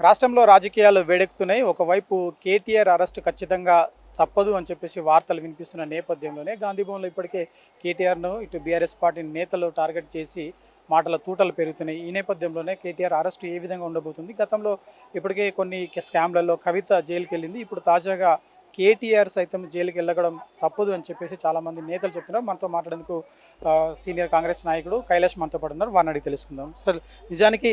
రాష్ట్రంలో రాజకీయాలు వేడెక్కుతున్నాయి. ఒకవైపు కేటీఆర్ అరెస్ట్ ఖచ్చితంగా తప్పదు అని చెప్పేసి వార్తలు వినిపిస్తున్న నేపథ్యంలోనే గాంధీభవన్లో ఇప్పటికే కేటీఆర్ను ఇటు బీఆర్ఎస్ పార్టీ నేతలు టార్గెట్ చేసి మాటల తూటలు పెరుగుతున్నాయి. ఈ నేపథ్యంలోనే కేటీఆర్ అరెస్ట్ ఏ విధంగా ఉండబోతుంది? గతంలో ఇప్పటికే కొన్ని స్కామ్లలో కవిత జైలుకి వెళ్ళింది ఇప్పుడు తాజాగా కేటీఆర్ సైతం జైలుకి వెళ్ళగడం తప్పదు అని చెప్పేసి చాలామంది నేతలు చెప్తున్నారు. మనతో మాట్లాడేందుకు సీనియర్ కాంగ్రెస్ నాయకుడు కైలాష్ మనతో పాటు ఉన్నారు. వారిని అడిగి తెలుసుకుందాం. అసలు నిజానికి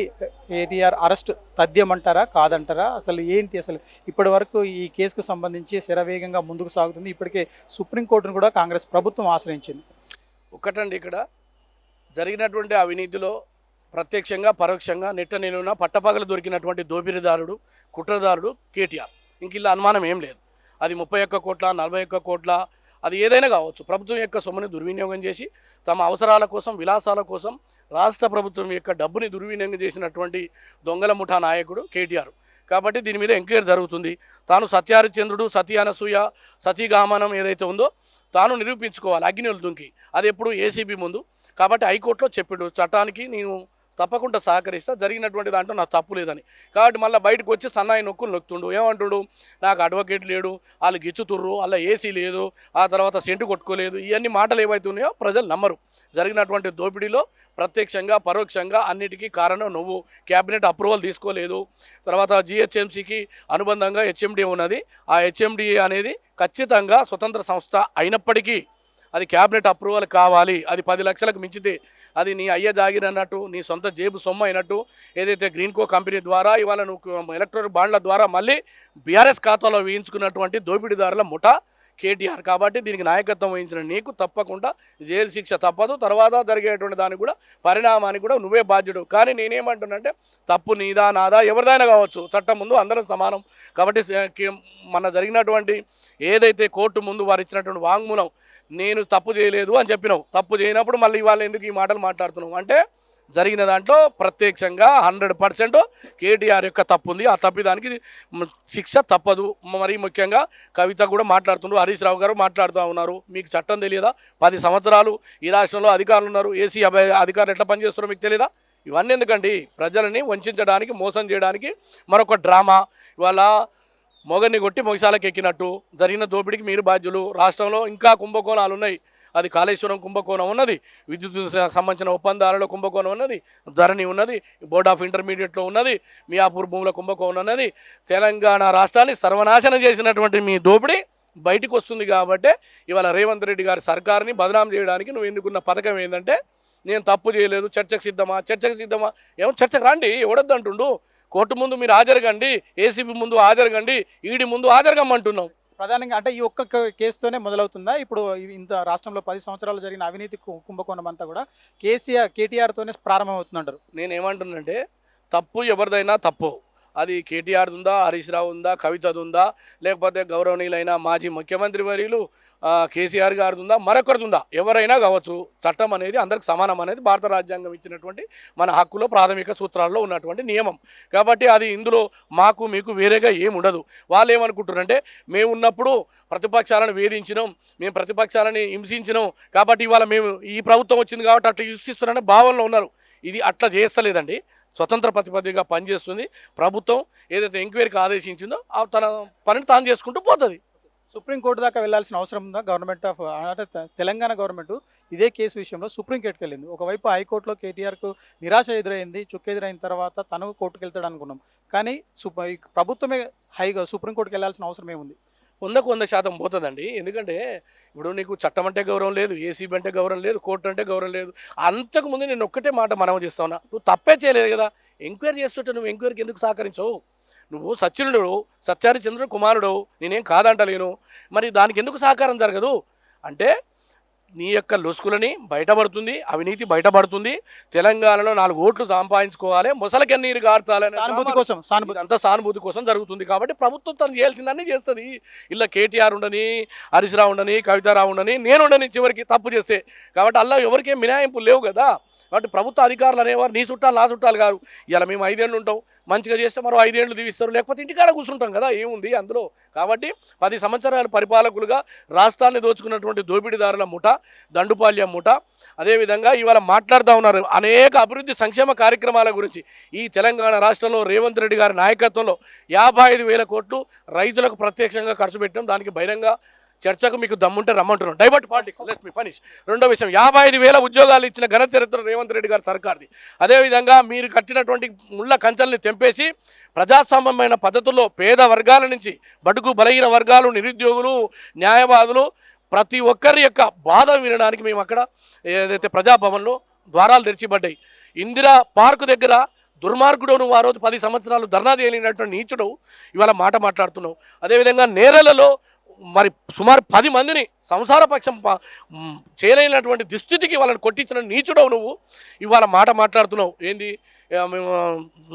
కేటీఆర్ అరెస్ట్ తథ్యమంటారా కాదంటారా? అసలు ఏంటి అసలు? ఇప్పటి వరకు ఈ కేసుకు సంబంధించి శరవేగంగా ముందుకు సాగుతుంది. ఇప్పటికే సుప్రీంకోర్టును కూడా కాంగ్రెస్ ప్రభుత్వం ఆశ్రయించింది. ఒకటండి ఇక్కడ. జరిగినటువంటి అవినీతిలో ప్రత్యక్షంగా పరోక్షంగా నెట్ట నిలువున పట్టపగలు దొరికినటువంటి దోపిడీదారుడు కుట్రదారుడు కేటీఆర్. ఇంక ఇలా అనుమానం ఏం లేదు. అది ముప్పై ఒక్క కోట్ల నలభై ఒక్క కోట్ల అది ఏదైనా కావచ్చు. ప్రభుత్వం యొక్క సొమ్ముని దుర్వినియోగం చేసి తమ అవసరాల కోసం విలాసాల కోసం రాష్ట్ర ప్రభుత్వం యొక్క డబ్బుని దుర్వినియోగం చేసినటువంటి దొంగల ముఠా నాయకుడు కేటీఆర్. కాబట్టి దీని మీద ఎంక్వైరీ జరుగుతుంది. తాను సత్యారిచంద్రుడు సతీ అనసూయ సతీగామనం ఏదైతే ఉందో తాను నిరూపించుకోవాలి. అగ్నిలు దుంకి అది ఎప్పుడు ఏసీబీ ముందు. కాబట్టి హైకోర్టులో చెప్పాడు చట్టానికి నేను తప్పకుండా సహకరిస్తా. జరిగినటువంటి దాంట్లో నాకు తప్పు లేదని. కాబట్టి మళ్ళీ బయటకు వచ్చి సన్నాయి నొక్కులు నొక్కుతుండు. ఏమంటుడు? నాకు అడ్వకేట్ లేడు. వాళ్ళు గిచ్చుతుర్రు. అలా ఏసీ లేదు. ఆ తర్వాత సెంటు కొట్టుకోలేదు. ఇవన్నీ మాటలు ఏవైతే ఉన్నాయో ప్రజలు నమ్మరు. జరిగినటువంటి దోపిడీలో ప్రత్యక్షంగా పరోక్షంగా అన్నిటికీ కారణం నువ్వు. క్యాబినెట్ అప్రూవల్ తీసుకోలేదు. తర్వాత జిహెచ్ఎంసీకి అనుబంధంగా హెచ్ఎండి ఉన్నది. ఆ హెచ్ఎండి అనేది ఖచ్చితంగా స్వతంత్ర సంస్థ అయినప్పటికీ అది క్యాబినెట్ అప్రూవల్ కావాలి. అది పది లక్షలకు మించితే అది నీ అయ్య జాగిర్ అన్నట్టు నీ సొంత జేబు సొమ్ము అయినట్టు ఏదైతే గ్రీన్కో కంపెనీ ద్వారా ఇవాళ నువ్వు ఎలక్ట్రానిక్ బాండ్ల ద్వారా మళ్ళీ బీఆర్ఎస్ ఖాతాలో వేయించుకున్నటువంటి దోపిడీదారుల ముఠా కేటీఆర్. కాబట్టి దీనికి నాయకత్వం వహించిన నీకు తప్పకుండా జైలు శిక్ష తప్పదు. తర్వాత జరిగేటువంటి దానికి కూడా పరిణామానికి కూడా నువ్వే బాధ్యుడు. కానీ నేనేమంటున్నానంటే తప్పు నీదా నాదా ఎవరిదైనా కావచ్చు. చట్టం ముందు అందరం సమానం. కాబట్టి మన జరిగినటువంటి ఏదైతే కోర్టు ముందు వారు ఇచ్చినటువంటి వాంగ్మూలం నేను తప్పు చేయలేదు అని చెప్పినావు. తప్పు చేయనప్పుడు మళ్ళీ ఇవాళ ఎందుకు ఈ మాటలు మాట్లాడుతున్నావు? అంటే జరిగిన దాంట్లో ప్రత్యక్షంగా హండ్రెడ్ పర్సెంట్ కేటీఆర్ యొక్క తప్పు ఉంది. ఆ తప్పిదానికి శిక్ష తప్పదు. మరి ముఖ్యంగా కవిత కూడా మాట్లాడుతున్నారు హరీష్ రావు గారు మాట్లాడుతూ ఉన్నారు. మీకు చట్టం తెలియదా? పది సంవత్సరాలు ఈ రాష్ట్రంలో అధికారులు ఉన్నారు. ఏసీ అధికారులు ఎట్లా పనిచేస్తున్నారో మీకు తెలియదా? ఇవన్నీ ఎందుకండి? ప్రజలని వంచడానికి మోసం చేయడానికి మరొక డ్రామా. ఇవాళ మొగర్ని కొట్టి మొగసాలకు ఎక్కినట్టు జరిగిన దోపిడీకి మీరు బాధ్యులు. రాష్ట్రంలో ఇంకా కుంభకోణాలు ఉన్నాయి. అది కాళేశ్వరం కుంభకోణం ఉన్నది. విద్యుత్ సంబంధించిన ఒప్పందాలలో కుంభకోణం ఉన్నది. ధరణి ఉన్నది. బోర్డ్ ఆఫ్ ఇంటర్మీడియట్లో ఉన్నది. మియాపూర్ భూముల కుంభకోణం ఉన్నది. తెలంగాణ రాష్ట్రాన్ని సర్వనాశనం చేసినటువంటి మీ దోపిడీ బయటికి వస్తుంది కాబట్టి ఇవాళ రేవంత్ రెడ్డి గారి సర్కార్ని బదనాం చేయడానికి నువ్వు ఎన్నుకున్న పథకం ఏంటంటే నేను తప్పు చేయలేదు చర్చకు సిద్ధమా చర్చకు సిద్ధమా? ఏమో చర్చకు రండి ఎవడొద్దు అంటుండు కోర్టు ముందు మీరు హాజరుగండి ఏసీబీ ముందు హాజరుగండి ఈడీ ముందు హాజరుగమ్మంటున్నాం. ప్రధానంగా అంటే ఈ ఒక్క కేసుతోనే మొదలవుతుందా? ఇప్పుడు ఇంత రాష్ట్రంలో పది సంవత్సరాలు జరిగిన అవినీతి కుంభకోణం అంతా కూడా కేసీఆర్ కేటీఆర్తోనే ప్రారంభమవుతుందంటారు. నేను ఏమంటున్నానంటే తప్పు ఎవరిదైనా తప్పు. అది కేటీఆర్ ఉందా హరీష్ రావు ఉందా కవితది ఉందా లేకపోతే గౌరవనీయులైన మాజీ ముఖ్యమంత్రి వర్యులు కేసీఆర్ గారిది ఉందా మరొకరిది ఉందా ఎవరైనా కావచ్చు. చట్టం అనేది అందరికి సమానం అనేది భారత రాజ్యాంగం ఇచ్చినటువంటి మన హక్కులో ప్రాథమిక సూత్రాల్లో ఉన్నటువంటి నియమం. కాబట్టి అది ఇందులో మాకు మీకు వేరేగా ఏమి ఉండదు వాళ్ళు ఏమనుకుంటారంటే మేము ఉన్నప్పుడు ప్రతిపక్షాలను వేధించినాం మేము ప్రతిపక్షాలని హింసించినాం కాబట్టి ఇవాళ మేము ఈ ప్రభుత్వం వచ్చింది కాబట్టి అట్లా హింసిస్తున్నారనే భావనలో ఉన్నారు. ఇది అట్లా చేస్తలేదండి. స్వతంత్ర ప్రతిపత్తిగా పనిచేస్తుంది. ప్రభుత్వం ఏదైతే ఎంక్వైరీకి ఆదేశించిందో తన పనిని తాను చేసుకుంటూ పోతుంది. సుప్రీంకోర్టు దాకా వెళ్ళాల్సిన అవసరం ఉందా? గవర్నమెంట్ ఆఫ్ అంటే తె- తెలంగాణ గవర్నమెంట్ ఇదే కేసు విషయంలో సుప్రీంకోర్టుకి వెళ్ళింది ఒకవైపు హైకోర్టులో కేటీఆర్కు నిరాశ ఎదురైంది చుక్క ఎదురైన తర్వాత తను కోర్టుకు వెళ్తాడు అనుకున్నాం. కానీ సుప- ప్రభుత్వమే హైగా సుప్రీంకోర్టుకి వెళ్ళాల్సిన అవసరం ఏముంది? వందకు వంద శాతం పోతుందండి. ఎందుకంటే ఇప్పుడు నీకు చట్టం అంటే గౌరవం లేదు ఏసీబీ అంటే గౌరవం లేదు కోర్టు అంటే గౌరవం లేదు. అంతకుముందు నేను ఒక్కటే మాట మనం చేస్తా ఉన్నా. నువ్వు తప్పే చేయలేదు కదా. ఎంక్వైరీ చేస్తుంటే నువ్వు ఎంక్వైరీకి ఎందుకు సహకరించవు? నువ్వు సత్యునుడు సత్యారిచంద్రుడు కుమారుడు నేనేం కాదంటలేను. మరి దానికి ఎందుకు సహకారం జరగదు? అంటే నీ యొక్క లొసుకులని బయటపడుతుంది అవినీతి బయటపడుతుంది. తెలంగాణలో నాలుగు ఓట్లు సంపాదించుకోవాలి ముసలకి నీరు గార్చాలని సానుభూతి కోసం సానుభూతి. ఇదంతా సానుభూతి కోసం జరుగుతుంది కాబట్టి ప్రభుత్వం తను చేయాల్సిందన్నీ చేస్తుంది. ఇలా కేటీఆర్ ఉండని హరీశ్రావు ఉండని కవితారావు ఉండని నేను ఉండని చివరికి తప్పు చేస్తే. కాబట్టి అలా ఎవరికేం మినాయింపులు లేవు కదా. కాబట్టి ప్రభుత్వ అధికారులు అనేవారు నీ చుట్టాలు నా చుట్టాలు గారు ఇలా మేము ఐదేళ్ళు ఉంటాం. మంచిగా చేస్తే మరో ఐదేళ్ళు దీవిస్తారు లేకపోతే ఇంటికాడ కూర్చుంటాం కదా ఏముంది అందులో? కాబట్టి పది సంవత్సరాల పరిపాలకులుగా రాష్ట్రాన్ని దోచుకున్నటువంటి దోపిడీదారుల ముఠ దండుపాల్యం ముఠ అదేవిధంగా ఇవాళ మాట్లాడుతూ ఉన్నారు అనేక అభివృద్ధి సంక్షేమ కార్యక్రమాల గురించి. ఈ తెలంగాణ రాష్ట్రంలో రేవంత్ రెడ్డి గారి నాయకత్వంలో యాభై ఐదు వేల కోట్లు రైతులకు ప్రత్యక్షంగా ఖర్చు పెట్టడం దానికి బహిరంగ చర్చకు మీకు దమ్ముంటే రమ్మంటున్నాం divert politics let me punish రెండో విషయం యాభై ఐదు వేల ఉద్యోగాలు ఇచ్చిన ఘన చరిత్ర రేవంత్ రెడ్డి గారి సర్కార్ది. అదేవిధంగా మీరు కట్టినటువంటి ముళ్ళ కంచెల్ని తెంపేసి ప్రజాస్వామ్యమైన పద్ధతుల్లో పేద వర్గాల నుంచి బడుగు బలహీన వర్గాలు నిరుద్యోగులు న్యాయవాదులు ప్రతి ఒక్కరి యొక్క బాధ వినడానికి మేము అక్కడ ఏదైతే ప్రజాభవన్లో ద్వారాలు తెరిచిబడ్డాయి. ఇందిరా పార్కు దగ్గర దుర్మార్గుడు నువ్వు ఆ రోజు పది సంవత్సరాలు ధర్నా చేయలేనటువంటి నీచుడు ఇవాళ మాట మాట్లాడుతున్నావు. అదేవిధంగా నేరలలో మరి సుమారు పది మందిని సంసార పక్షం చేయలేనటువంటి దుస్థితికి వాళ్ళని కొట్టించిన నీచుడవు నువ్వు. ఇవాళ మాట మాట్లాడుతున్నావు. ఏంది? మేము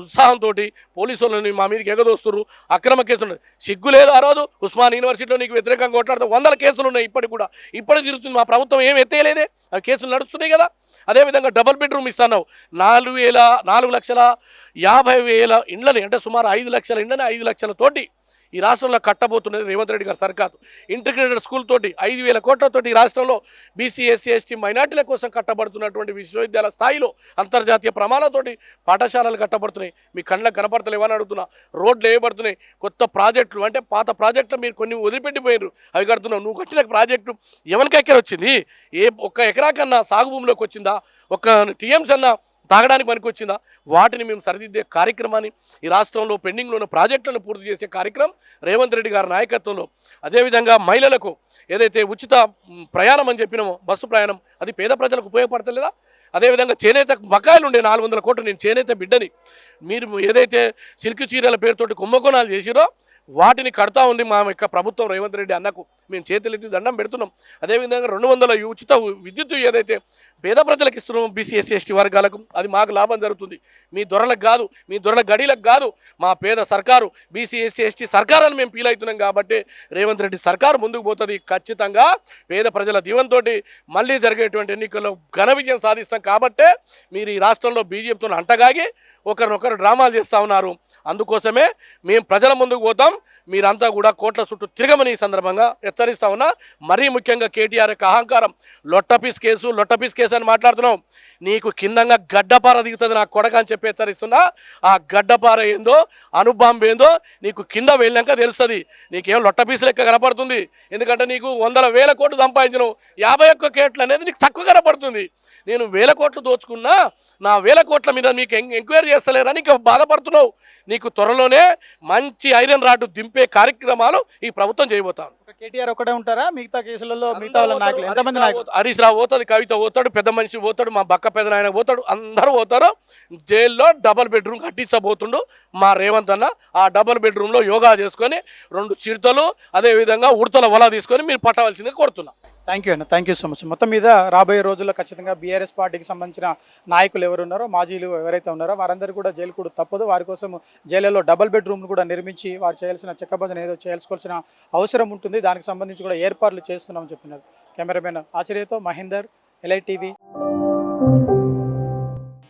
ఉత్సాహంతో పోలీసు వాళ్ళని మా మీదకి ఎగదోస్తున్నారు అక్రమ కేసులు. సిగ్గు లేదు ఆ రోజు. ఉస్మాన్ యూనివర్సిటీలో నీకు వ్యతిరేకంగా కొట్లాడుతూ వందల కేసులు ఉన్నాయి ఇప్పటికి కూడా. ఇప్పటికి తిరుగుతుంది. మా ప్రభుత్వం ఏం ఎత్తేయలేదే. ఆ కేసులు నడుస్తున్నాయి కదా. అదేవిధంగా డబుల్ బెడ్రూమ్ ఇస్తున్నావు. నాలుగు వేల నాలుగు లక్షల యాభై వేల ఇండ్లని అంటే సుమారు ఐదు లక్షల ఇండ్లని ఐదు లక్షల తోటి ఈ రాష్ట్రంలో కట్టబోతున్నది రేవంత్ రెడ్డి గారి సర్కారు. ఇంటిగ్రేటెడ్ స్కూల్ తోటి ఐదు వేల కోట్లతోటి ఈ రాష్ట్రంలో బీసీ ఎస్సీ ఎస్టీ మైనార్టీల కోసం కట్టబడుతున్నటువంటి విశ్వవిద్యాలయ స్థాయిలో అంతర్జాతీయ ప్రమాణాలతోటి పాఠశాలలు కట్టబడుతున్నాయి. మీ కళ్ళకు కనపడతలేవని అడుగుతున్నా. రోడ్లు వేయబడుతున్నాయి. కొత్త ప్రాజెక్టులు అంటే పాత ప్రాజెక్టులు మీరు కొన్ని వదిలిపెట్టిపోయారు అవి కడుతున్నావు. నువ్వు కట్టిన ప్రాజెక్టు ఎవరికెక్కడ వచ్చింది. ఏ ఒక్క ఎకరా కన్నా సాగు భూమిలోకి వచ్చిందా? ఒక టీఎంస్ అన్నా తాగడానికి పనికి వచ్చిందా వాటిని మేము సరిదిద్దే కార్యక్రమాన్ని ఈ రాష్ట్రంలో పెండింగ్లో ఉన్న ప్రాజెక్టులను పూర్తి చేసే కార్యక్రమం రేవంత్ రెడ్డి గారి నాయకత్వంలో. అదేవిధంగా మహిళలకు ఏదైతే ఉచిత ప్రయాణం అని చెప్పినామో బస్సు ప్రయాణం అది పేద ప్రజలకు ఉపయోగపడతలేదా? అదేవిధంగా చేనేత బకాయిలు ఉండే నాలుగు వందల కోట్లు నేను చేనేత బిడ్డని మీరు ఏదైతే సిల్క్ చీరల పేరుతోటి కుంభకోణాలు చేసిరో వాటిని కడతా ఉంది మా యొక్క ప్రభుత్వం రేవంత్ రెడ్డి అన్నకు. మేము చేతులెత్తి దండం పెడుతున్నాం. అదేవిధంగా రెండు వందల ఉచిత విద్యుత్ ఏదైతే పేద ప్రజలకు ఇస్తున్నాం బీసీ ఎస్సీ ఎస్టీ వర్గాలకు అది మాకు లాభం జరుగుతుంది. మీ దొరలకు కాదు మీ దొరల గడిలకు కాదు మా పేద సర్కారు బీసీ ఎస్సీ ఎస్టీ సర్కారాన్ని మేము ఫీల్ అవుతున్నాం కాబట్టి రేవంత్ రెడ్డి సర్కారు ముందుకు పోతుంది. ఖచ్చితంగా పేద ప్రజల దీవంతో మళ్ళీ జరిగేటువంటి ఎన్నికల్లో ఘన విజయం సాధిస్తాం కాబట్టే మీరు ఈ రాష్ట్రంలో బీజేపీతో అంటగాగి ఒకరినొకరు డ్రామాలు చేస్తూ ఉన్నారు. అందుకోసమే మేము ప్రజల ముందుకు పోతాం. మీరంతా కూడా కోట్ల చుట్టూ తిరగమని ఈ సందర్భంగా హెచ్చరిస్తా ఉన్నా. మరీ ముఖ్యంగా కేటీఆర్ యొక్క అహంకారం. లొట్టపీస్ కేసు లొట్టపీస్ కేసు అని మాట్లాడుతున్నాం. నీకు కిందంగా గడ్డపార దిగుతుంది నా కొడక అని చెప్పి హెచ్చరిస్తున్నా. ఆ గడ్డపార ఏందో అనుబాంబు ఏందో నీకు కింద వెళ్ళాక తెలుస్తుంది. నీకేం లొట్టపీస్ లెక్క కనపడుతుంది. ఎందుకంటే నీకు వందల వేల కోట్లు సంపాదించను. యాభై ఒక్క కోట్లు అనేది నీకు తక్కువ కనపడుతుంది. నేను వేల కోట్లు దోచుకున్నా నా వేల కోట్ల మీద మీకు ఎంక్వైరీ చేస్తలేరని ఇంకా బాధపడుతున్నావు. నీకు త్వరలోనే మంచి ఐరన్ రాడ్డు దింపే కార్యక్రమాలు ఈ ప్రభుత్వం చేయబోతాను కేటీఆర్ ఒకటే ఉంటారా? మిగతా కేసులలో మిగతా హరీష్ రావు పోతుంది కవిత పోతాడు పెద్ద మనిషి పోతాడు మా బక్క పెద్ద ఆయన పోతాడు అందరూ పోతారు జైల్లో డబల్ బెడ్రూమ్ కట్టించబోతుండు మా రేవంత్ అన్న. ఆ డబల్ బెడ్రూమ్లో యోగా చేసుకొని రెండు చిరుతలు అదేవిధంగా ఉడతల వల తీసుకొని మీరు పట్టవలసిందిగా కోరుతున్నా. థ్యాంక్ యూ అన్న థ్యాంక్ యూ సో మచ్. మొత్తం మీద రాబోయే రోజుల్లో ఖచ్చితంగా బీఆర్ఎస్ పార్టీకి సంబంధించిన నాయకులు ఎవరు ఉన్నారో మాజీలు ఎవరైతే ఉన్నారో వారందరూ కూడా జైలు కూడా తప్పదు. వారి కోసం జైలులో డబుల్ బెడ్రూమ్ను కూడా నిర్మించి వారు చేయాల్సిన చెక్కభజన ఏదో చేయాల్సుకోవాల్సిన అవసరం ఉంటుంది. దానికి సంబంధించి కూడా ఏర్పాట్లు చేస్తున్నామని చెప్తున్నారు. కెమెరామెన్ ఆచార్యతో మహేందర్ ఎల్ఐటీవీ